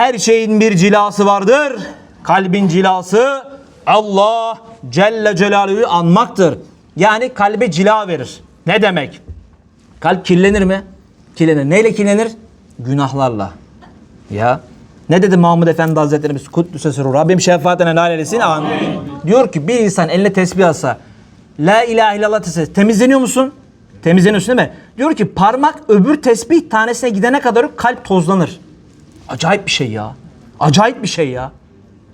Her şeyin bir cilası vardır. Kalbin cilası Allah Celle Celaluhu'yu anmaktır. Yani kalbe cila verir. Ne demek? Kalp kirlenir mi? Kirlenir. Neyle kirlenir? Günahlarla. Ya. Ne dedi Mahmud Efendi Hazretlerimiz? Kuddüse sırrı. Rabbim şefaatine nail eylesin. Amin. Diyor ki bir insan eline tesbih alsa La ilahe illallah dese temizleniyor musun? Temizleniyorsun değil mi? Diyor ki parmak öbür tesbih tanesine gidene kadar kalp tozlanır. Acayip bir şey ya. Acayip bir şey ya.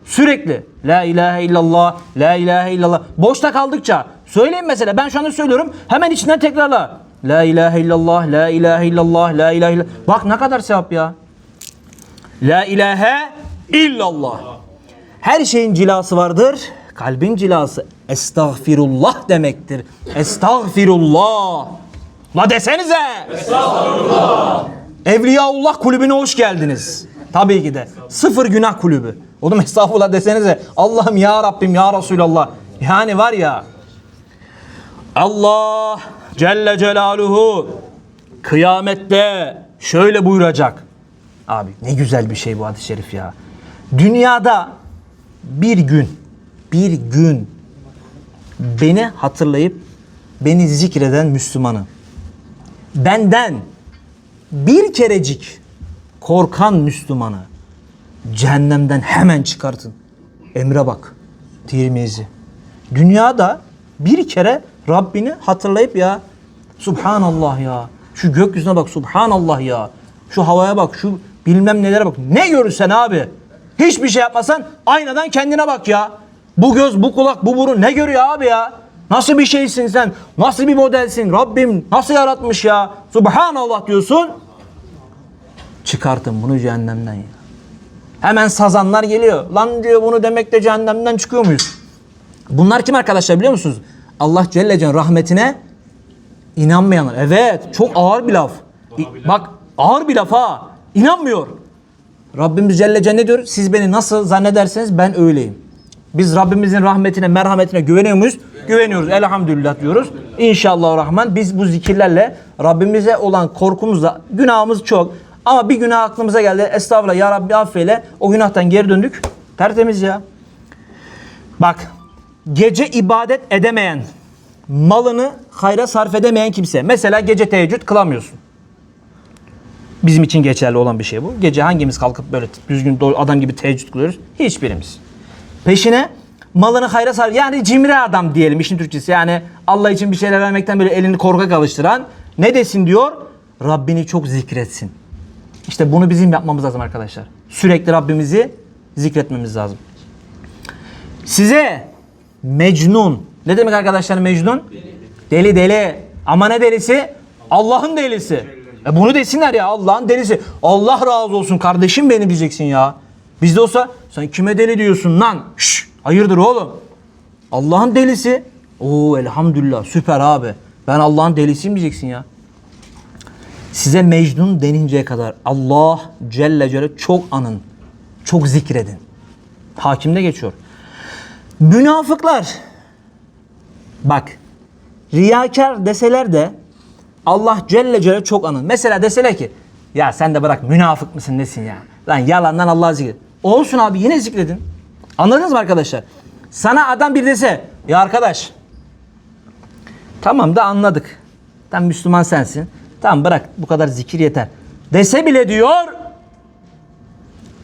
Sürekli La ilahe illallah, La ilahe illallah. Boşta kaldıkça söyleyin mesela ben şu anda söylüyorum hemen içinden tekrarla. La ilahe illallah, La ilahe illallah, La ilahe illallah. Bak ne kadar sevap ya. La ilahe illallah. Her şeyin cilası vardır. Kalbin cilası estağfirullah demektir. Estağfirullah. La desenize. Estağfirullah. Evliyaullah kulübüne hoş geldiniz. Tabii ki de. Sıfır günah kulübü. Oğlum estağfurullah desenize. Allah'ım ya Rabbim ya Resulallah. Yani var ya. Allah Celle Celaluhu kıyamette şöyle buyuracak. Abi ne güzel bir şey bu hadis-i şerif ya. Dünyada bir gün, bir gün beni hatırlayıp beni zikreden Müslümanı benden bir kerecik korkan Müslümanı cehennemden hemen çıkartın. Emre bak. Tirmizi. Dünyada bir kere Rabbini hatırlayıp ya Subhanallah ya. Şu gökyüzüne bak Subhanallah ya. Şu havaya bak şu bilmem nelere bak. Ne görürsen abi. Hiçbir şey yapmasan aynadan kendine bak ya. Bu göz, bu kulak, bu burun ne görüyor abi ya? Nasıl bir şeysin sen? Nasıl bir modelsin? Rabbim nasıl yaratmış ya? Subhanallah diyorsun. Çıkartın bunu cehennemden ya. Hemen sazanlar geliyor. Lan diyor bunu demek de cehennemden çıkıyor muyuz? Bunlar kim arkadaşlar biliyor musunuz? Allah Celle Celle'nin rahmetine inanmayanlar. Evet çok ağır bir laf. Bak ağır bir laf ha. İnanmıyor. Rabbimiz Celle Celle diyor? Siz beni nasıl zannederseniz ben öyleyim. Biz Rabbimizin rahmetine, merhametine güveniyor muyuz? Güveniyoruz. Elhamdülillah diyoruz. İnşallah Rahman biz bu zikirlerle Rabbimize olan korkumuzla günahımız çok. Ama bir günah aklımıza geldi. Estağfurullah ya Rabbi affeyle. O günahtan geri döndük. Tertemiz ya. Bak gece ibadet edemeyen, malını hayra sarf edemeyen kimse. Mesela gece teheccüd kılamıyorsun. Bizim için geçerli olan bir şey bu. Gece hangimiz kalkıp böyle düzgün adam gibi teheccüd kılıyoruz? Hiçbirimiz. Peşine malını hayra sarf yani cimri adam diyelim işin Türkçesi. Yani Allah için bir şeyler vermekten böyle elini korkak alıştıran ne desin diyor? Rabbini çok zikretsin. İşte bunu bizim yapmamız lazım arkadaşlar. Sürekli Rabbimizi zikretmemiz lazım. Size Mecnun. Ne demek arkadaşlar Mecnun? Deli deli. Ama ne delisi? Allah'ın delisi. E bunu desinler ya Allah'ın delisi. Allah razı olsun kardeşim benim diyeceksin ya. Bizde olsa sen kime deli diyorsun lan? Şş, hayırdır oğlum? Allah'ın delisi. Oo elhamdülillah süper abi. Ben Allah'ın delisiyim diyeceksin ya. Size Mecnun deninceye kadar Allah Celle Celle çok anın. Çok zikredin. Hakimde geçiyor. Münafıklar bak riyakar deseler de Allah Celle Celle çok anın. Mesela deseler ki ya sen de bırak münafık mısın nesin ya? Lan yalandan Allah'ı zikredin. Olsun abi yine zikredin. Anladınız mı arkadaşlar? Sana adam bir dese ya arkadaş tamam da anladık. Tam Müslüman sensin. Tamam bırak bu kadar zikir yeter. Dese bile diyor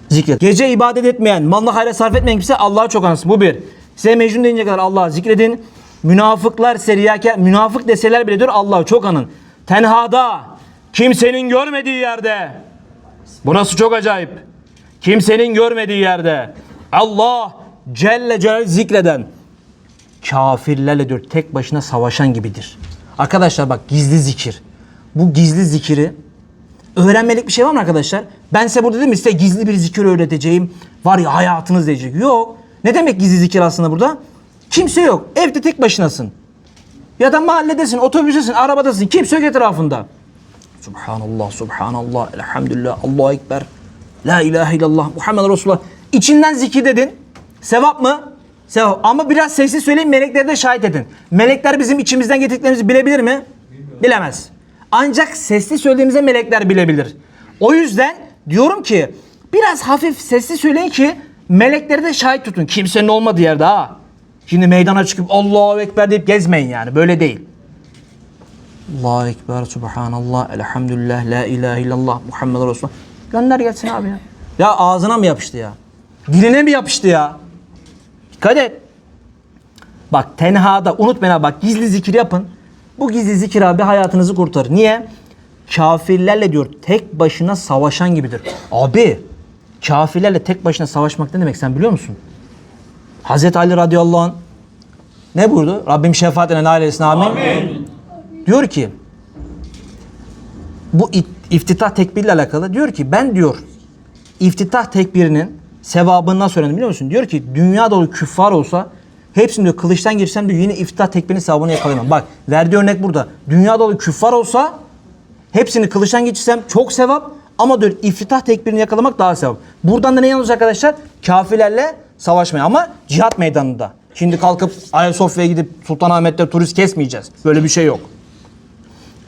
zikret. Gece ibadet etmeyen, malını hayra sarf etmeyen kimse Allah'a çok anısın. Bu bir. Size mecnun deyince kadar Allah'ı zikredin. Münafıklar seriyake, münafık deseler bile diyor Allah'ı çok anın. Tenhada, kimsenin görmediği yerde. Burası çok acayip. Kimsenin görmediği yerde. Allah Celle Celle zikreden kafirlerle diyor tek başına savaşan gibidir. Arkadaşlar bak gizli zikir. Bu gizli zikiri öğrenmelik bir şey var mı arkadaşlar? Ben size burada dedim size gizli bir zikir öğreteceğim. Var ya hayatınız diyecek. Yok. Ne demek gizli zikir aslında burada? Kimse yok. Evde tek başınasın. Ya da mahalledesin, otobüstesin, arabadasın. Kimse yok etrafında. Subhanallah, Subhanallah, Elhamdülillah, Allahu Ekber. La ilahe illallah, Muhammed Resulullah. İçinden zikir dedin. Sevap mı? Sevap. Ama biraz sessiz söyleyin, melekleri de şahit edin. Melekler bizim içimizden getirdiklerimizi bilebilir mi? Bilemez. Ancak sesli söylediğimizde melekler bilebilir. O yüzden diyorum ki Biraz hafif sesli söyleyin ki melekleri de şahit tutun. Kimsenin olmadığı yerde ha. Şimdi meydana çıkıp Allahu Ekber deyip gezmeyin yani. Böyle değil. Allahu Ekber, Subhanallah, Elhamdülillah, La ilahe illallah, Muhammed Resulullah. Gönder gelsin abi ya. Ya ağzına mı yapıştı ya? Diline mi yapıştı ya? Dikkat et. Bak tenhada unutmayın abi bak gizli zikir yapın. Bu gizli zikir abi hayatınızı kurtarır. Niye? Kafirlerle diyor tek başına savaşan gibidir. Abi kafirlerle tek başına savaşmak ne demek sen biliyor musun? Hazreti Ali radıyallahu anh ne buyurdu? Rabbim şefaat eden ailesine amin. Diyor ki bu it- iftitah tekbirle alakalı diyor ki ben diyor iftitah tekbirinin sevabını nasıl öğrendim biliyor musun? Diyor ki dünya dolu küffar olsa hepsini diyor kılıçtan girsem diyor yine iftitah tekbirinin sevabını yakalayamam. Bak verdiği örnek burada. Dünya dolu küffar olsa hepsini kılıçtan geçirsem çok sevap ama diyor iftitah tekbirini yakalamak daha sevap. Buradan da ne yalnız arkadaşlar? Kafirlerle savaşmaya ama cihat meydanında. Şimdi kalkıp Ayasofya'ya gidip Sultanahmet'te turist kesmeyeceğiz. Böyle bir şey yok.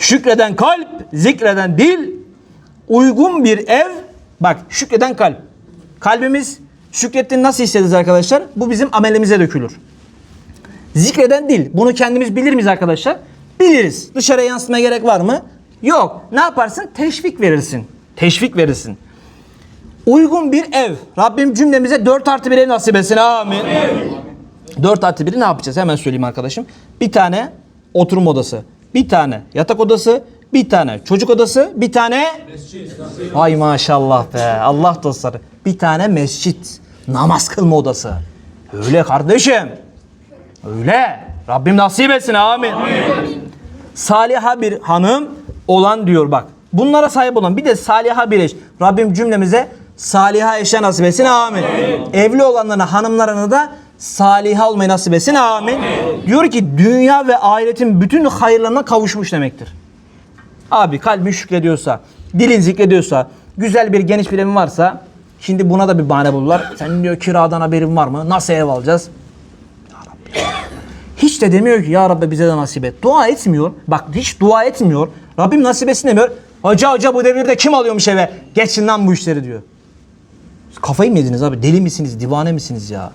Şükreden kalp, zikreden dil, uygun bir ev. Bak şükreden kalp. Kalbimiz şükrettiğini nasıl hissederiz arkadaşlar? Bu bizim amelimize dökülür. Zikreden dil. Bunu kendimiz bilir miyiz arkadaşlar? Biliriz. Dışarıya yansıtmaya gerek var mı? Yok. Ne yaparsın? Teşvik verirsin. Teşvik verirsin. Uygun bir ev. Rabbim cümlemize 4 artı bir ev nasip etsin. Amin. 4 artı 1'i ne yapacağız? Hemen söyleyeyim arkadaşım. Bir tane oturum odası. Bir tane yatak odası. Bir tane çocuk odası. Bir tane... Ay maşallah be. Allah dostları. Bir tane mescit. Namaz kılma odası. Öyle kardeşim. Öyle. Rabbim nasip etsin. Amin. Saliha bir hanım olan diyor bak. Bunlara sahip olan bir de saliha bir eş. Rabbim cümlemize saliha eşe nasip etsin. Amin. Evli olanlarına hanımlarına da saliha olmayı nasip etsin. Amin. Diyor ki dünya ve ahiretin bütün hayırlarına kavuşmuş demektir. Abi kalbin şükrediyorsa, dilin zikrediyorsa, güzel bir geniş bir evin varsa şimdi buna da bir bahane bulurlar. Sen diyor kiradan haberin var mı? Nasıl ev alacağız? Hiç de demiyor ki ya Rabbi bize de nasip et. Dua etmiyor. Bak hiç dua etmiyor. Rabbim nasip etsin demiyor. Hoca hoca bu devirde kim alıyormuş eve? Geçin lan bu işleri diyor. Kafayı mı yediniz abi? Deli misiniz? Divane misiniz ya?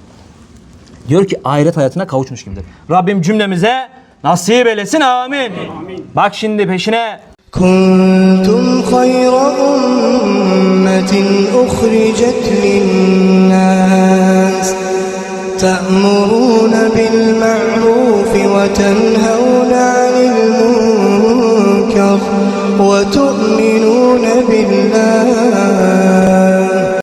Diyor ki ahiret hayatına kavuşmuş kimdir. Rabbim cümlemize nasip eylesin amin. amin. Bak şimdi peşine. Kuntum hayra ummetin uhricet linnas ta'muruna bil ma'ruf ve tenhevna anil munkar ve tu'minuna billah